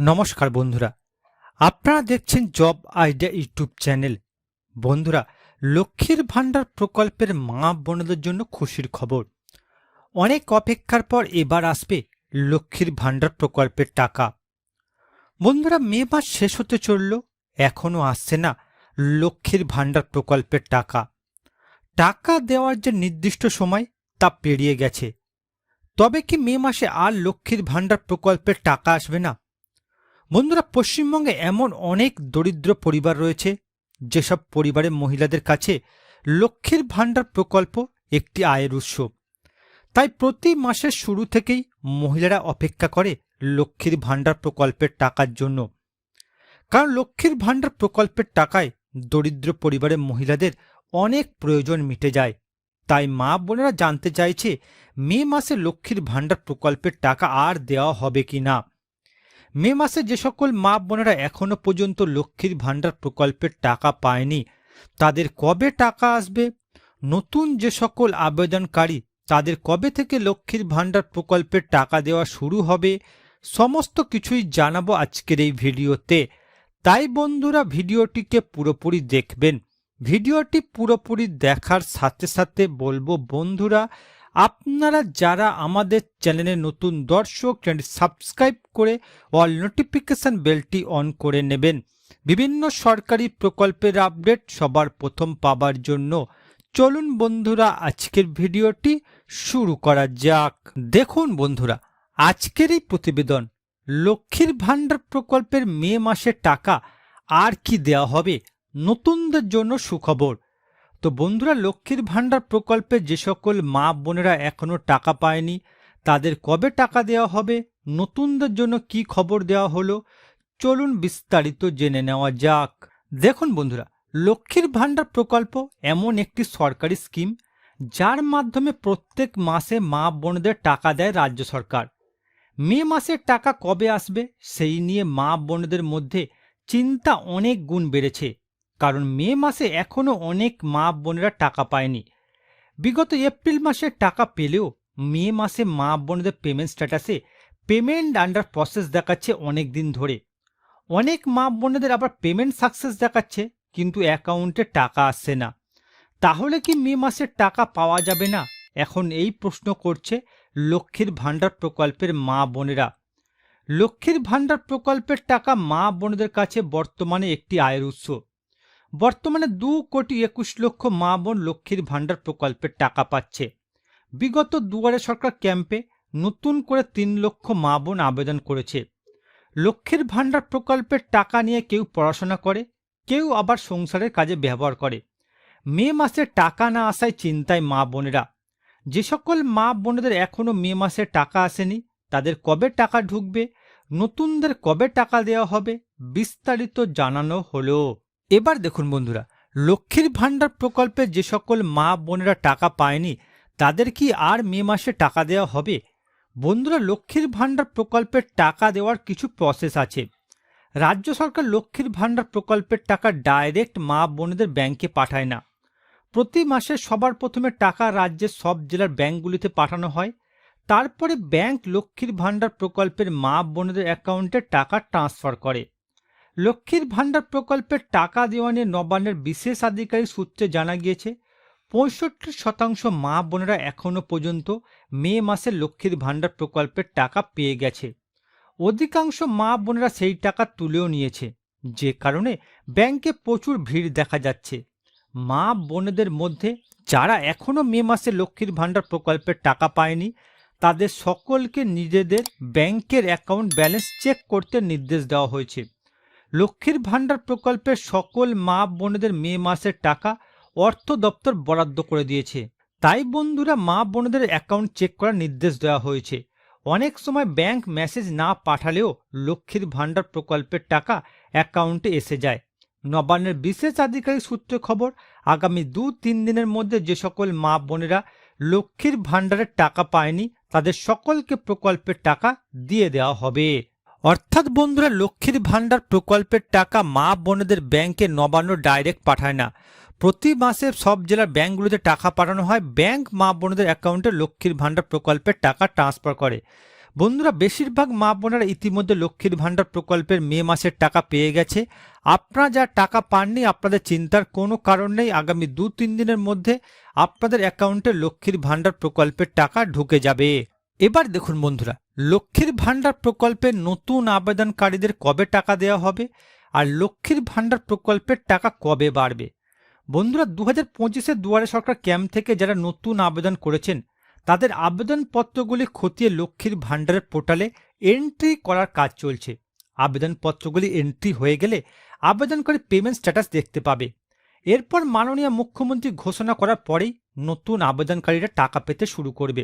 নমস্কার বন্ধুরা। আপনারা দেখছেন জব আইডিয়া ইউটিউব চ্যানেল। বন্ধুরা, লক্ষ্মীর ভাণ্ডার প্রকল্পের মা বোনদের জন্য খুশির খবর। অনেক অপেক্ষার পর এবার আসবে লক্ষ্মীর ভাণ্ডার প্রকল্পের টাকা। বন্ধুরা, মে মাস শেষ হতে চলল এখনও আসছে না লক্ষ্মীর ভাণ্ডার প্রকল্পের টাকা। টাকা দেওয়ার যে নির্দিষ্ট সময় তা পেরিয়ে গেছে। তবে কি মে মাসে আর লক্ষ্মীর ভাণ্ডার প্রকল্পের টাকা আসবে না? বন্ধুরা, পশ্চিমবঙ্গে এমন অনেক দরিদ্র পরিবার রয়েছে, যেসব পরিবারের মহিলাদের কাছে লক্ষ্মীর ভাণ্ডার প্রকল্প একটি আয়ের উৎস। তাই প্রতি মাসের শুরু থেকেই মহিলারা অপেক্ষা করে লক্ষ্মীর ভাণ্ডার প্রকল্পের টাকার জন্য। কারণ লক্ষ্মীর ভাণ্ডার প্রকল্পের টাকায় দরিদ্র পরিবারের মহিলাদের অনেক প্রয়োজন মিটে যায়। তাই মা বোনেরা জানতে চাইছে, মে মাসে লক্ষ্মীর ভাণ্ডার প্রকল্পের টাকা আর দেওয়া হবে কি না মে মাসে যে সকল মা বোনেরা এখনও পর্যন্ত লক্ষ্মীর ভাণ্ডার প্রকল্পের টাকা পায়নি, তাদের কবে টাকা আসবে? নতুন যে সকল আবেদনকারী, তাদের কবে থেকে লক্ষ্মীর ভাণ্ডার প্রকল্পের টাকা দেওয়া শুরু হবে? সমস্ত কিছুই জানাব আজকের এই ভিডিওতে। তাই বন্ধুরা, ভিডিওটিকে পুরোপুরি দেখবেন। ভিডিওটি পুরোপুরি দেখার সাথে সাথে বলব বন্ধুরা আপনারা যারা আমাদের চ্যানেলে নতুন দর্শক চ্যানেল সাবস্ক্রাইব করে অল নোটিফিকেশন বেলটি অন করে নেবেন। বিভিন্ন সরকারি প্রকল্পের আপডেট সবার প্রথম পাবার জন্য। চলুন বন্ধুরা, আজকের ভিডিওটি শুরু করা যাক। দেখুন বন্ধুরা, আজকের এই প্রতিবেদন, লক্ষ্মীর ভাণ্ডার প্রকল্পের মে মাসে টাকা আর কি দেওয়া হবে? নতুনদের জন্য সুখবর। তো বন্ধুরা, লক্ষ্মীর ভাণ্ডার প্রকল্পে যে সকল মা বোনেরা এখনও টাকা পায়নি, তাদের কবে টাকা দেওয়া হবে, নতুনদের জন্য কি খবর দেওয়া হলো, চলুন বিস্তারিত জেনে নেওয়া যাক। দেখুন বন্ধুরা, লক্ষ্মীর ভাণ্ডার প্রকল্প এমন একটি সরকারি স্কিম, যার মাধ্যমে প্রত্যেক মাসে মা বোনদের টাকা দেয় রাজ্য সরকার। মে মাসের টাকা কবে আসবে, সেই নিয়ে মা বোনদের মধ্যে চিন্তা অনেক গুণ বেড়েছে। কারণ মে মাসে এখনও অনেক মা বোনেরা টাকা পায়নি। বিগত এপ্রিল মাসে টাকা পেলেও মে মাসে মা বোনদের পেমেন্ট স্ট্যাটাসে পেমেন্ট আন্ডার প্রসেস দেখাচ্ছে অনেক দিন ধরে। অনেক মা বোনেদের আবার পেমেন্ট সাকসেস দেখাচ্ছে, কিন্তু অ্যাকাউন্টে টাকা আসছে না। তাহলে কি মে মাসের টাকা পাওয়া যাবে না? এখন এই প্রশ্ন করছে লক্ষ্মীর ভাণ্ডার প্রকল্পের মা বোনেরা। লক্ষ্মীর ভাণ্ডার প্রকল্পের টাকা মা বোনদের কাছে বর্তমানে একটি আয়ের উৎস। বর্তমানে দু কোটি একুশ লক্ষ মা বোন লক্ষ্মীর ভাণ্ডার প্রকল্পের টাকা পাচ্ছে। বিগত দুয়ারে সরকার ক্যাম্পে নতুন করে তিন লক্ষ মা বোন আবেদন করেছে। লক্ষ্মীর ভাণ্ডার প্রকল্পের টাকা নিয়ে কেউ পড়াশোনা করে, কেউ আবার সংসারের কাজে ব্যবহার করে। মে মাসে টাকা না আসায় চিন্তায় মা বোনেরা। যে সকল মা বোনেদের এখনও মে মাসে টাকা আসেনি, তাদের কবে টাকা ঢুকবে, নতুনদের কবে টাকা দেওয়া হবে, বিস্তারিত জানানো হলো। এবার দেখুন বন্ধুরা, লক্ষ্মীর ভাণ্ডার প্রকল্পে যে সকল মা বোনেরা টাকা পায়নি, তাদের কি আর মে মাসে টাকা দেওয়া হবে? বন্ধুরা, লক্ষ্মীর ভাণ্ডার প্রকল্পের টাকা দেওয়ার কিছু প্রসেস আছে। রাজ্য সরকার লক্ষ্মীর ভাণ্ডার প্রকল্পের টাকা ডাইরেক্ট মা বোনেদের ব্যাংকে পাঠায় না। প্রতি মাসে সবার প্রথমে টাকা রাজ্যের সব জেলার ব্যাংকগুলিতে পাঠানো হয়। তারপরে ব্যাংক লক্ষ্মীর ভাণ্ডার প্রকল্পের মা বোনেদের অ্যাকাউন্টে টাকা ট্রান্সফার করে। লক্ষ্মীর ভাণ্ডার প্রকল্পের টাকা দেওয়া নিয়ে নবান্নের বিশেষ আধিকারিক সূত্রে জানা গিয়েছে, পঁয়ষট্টি শতাংশ মা বোনেরা এখনও পর্যন্ত মে মাসে লক্ষ্মীর ভাণ্ডার প্রকল্পের টাকা পেয়ে গেছে। অধিকাংশ মা বোনেরা সেই টাকা তুলেও নিয়েছে, যে কারণে ব্যাংকে প্রচুর ভিড় দেখা যাচ্ছে। মা বোনেদের মধ্যে যারা এখনও মে মাসে লক্ষ্মীর ভাণ্ডার প্রকল্পের টাকা পায়নি, তাদের সকলকে নিজেদের ব্যাংকের অ্যাকাউন্ট ব্যালেন্স চেক করতে নির্দেশ দেওয়া হয়েছে। লক্ষ্মীর ভাণ্ডার প্রকল্পের সকল মা বোনেদের মে মাসের টাকা অর্থ দপ্তর বরাদ্দ করে দিয়েছে। তাই বন্ধুরা, মা বোনেদের অ্যাকাউন্ট চেক করার নির্দেশ দেওয়া হয়েছে। অনেক সময় ব্যাংক মেসেজ না পাঠালেও লক্ষ্মীর ভাণ্ডার প্রকল্পের টাকা অ্যাকাউন্টে এসে যায়। নবান্নের বিশেষ আধিকারিক সূত্রে খবর, আগামী দু তিন দিনের মধ্যে যে সকল মা বোনেরা লক্ষ্মীর ভাণ্ডারের টাকা পায়নি, তাদের সকলকে প্রকল্পের টাকা দিয়ে দেওয়া হবে। অর্থাৎ বন্ধুরা, লক্ষ্মীর ভাণ্ডার প্রকল্পের টাকা মা বোনেদের ব্যাংকে নবান্ন ডাইরেক্ট পাঠায় না। প্রতি মাসে সব জেলার ব্যাংকগুলোতে টাকা পাঠানো হয়। ব্যাংক মা বোনদের অ্যাকাউন্টে লক্ষ্মীর ভাণ্ডার প্রকল্পের টাকা ট্রান্সফার করে। বন্ধুরা, বেশিরভাগ মা বোনেরা ইতিমধ্যে লক্ষ্মীর ভাণ্ডার প্রকল্পের মে মাসের টাকা পেয়ে গেছে। আপনারা যা টাকা পাননি, আপনাদের চিন্তার কোনো কারণ নেই। আগামী দু তিন দিনের মধ্যে আপনাদের অ্যাকাউন্টে লক্ষ্মীর ভাণ্ডার প্রকল্পের টাকা ঢুকে যাবে। এবার দেখুন বন্ধুরা, লক্ষ্মীর ভাণ্ডার প্রকল্পে নতুন আবেদনকারীদের কবে টাকা দেওয়া হবে আর লক্ষ্মীর ভাণ্ডার প্রকল্পের টাকা কবে বাড়বে? বন্ধুরা দু হাজার পঁচিশে দুয়ারে সরকার ক্যাম্প থেকে যারা নতুন আবেদন করেছেন, তাদের আবেদনপত্রগুলি খতিয়ে লক্ষ্মীর ভাণ্ডারের পোর্টালে এন্ট্রি করার কাজ চলছে। আবেদনপত্রগুলি এন্ট্রি হয়ে গেলে আবেদনকারী পেমেন্ট স্ট্যাটাস দেখতে পাবে। এরপর মাননীয় মুখ্যমন্ত্রী ঘোষণা করার পরেই নতুন আবেদনকারীরা টাকা পেতে শুরু করবে।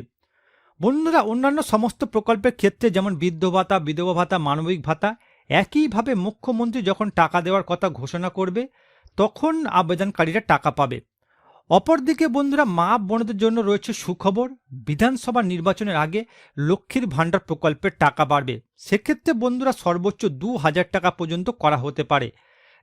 বন্ধুরা, অন্যান্য সমস্ত প্রকল্পের ক্ষেত্রে যেমন বৃদ্ধ ভাতা, বিধবা ভাতা, মানবিক ভাতা, একইভাবে মুখ্যমন্ত্রী যখন টাকা দেওয়ার কথা ঘোষণা করবে, তখন আবেদনকারীরা টাকা পাবে। অপরদিকে বন্ধুরা, মা বোনদের জন্য রয়েছে সুখবর, বিধানসভা নির্বাচনের আগে লক্ষ্মীর ভাণ্ডার প্রকল্পের টাকা বাড়বে। সেক্ষেত্রে বন্ধুরা, সর্বোচ্চ দু হাজার টাকা পর্যন্ত করা হতে পারে।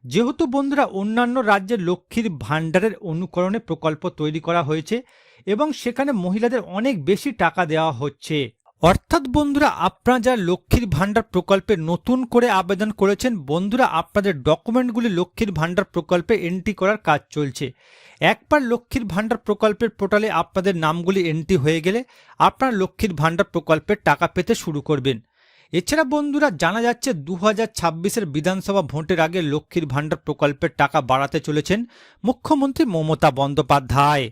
যেহেতু বন্ধুরা, অন্যান্য রাজ্যের লক্ষ্মীর ভাণ্ডারের অনুকরণে প্রকল্প তৈরি করা হয়েছে এবং সেখানে মহিলাদের অনেক বেশি টাকা দেওয়া হচ্ছে। অর্থাৎ বন্ধুরা, আপনারা যারা লক্ষ্মীর ভাণ্ডার প্রকল্পে নতুন করে আবেদন করেছেন, বন্ধুরা, আপনাদের ডকুমেন্টগুলি লক্ষ্মীর ভাণ্ডার প্রকল্পে এন্ট্রি করার কাজ চলছে। একবার লক্ষ্মীর ভাণ্ডার প্রকল্পের পোর্টালে আপনাদের নামগুলি এন্ট্রি হয়ে গেলে আপনারা লক্ষ্মীর ভাণ্ডার প্রকল্পের টাকা পেতে শুরু করবেন। এছাড়া বন্ধুরা, জানা যাচ্ছে দু হাজার বিধানসভা ভোটের আগে লক্ষ্মীর ভাণ্ডার প্রকল্পের টাকা বাড়াতে চলেছেন মুখ্যমন্ত্রী মমতা বন্দ্যোপাধ্যায়।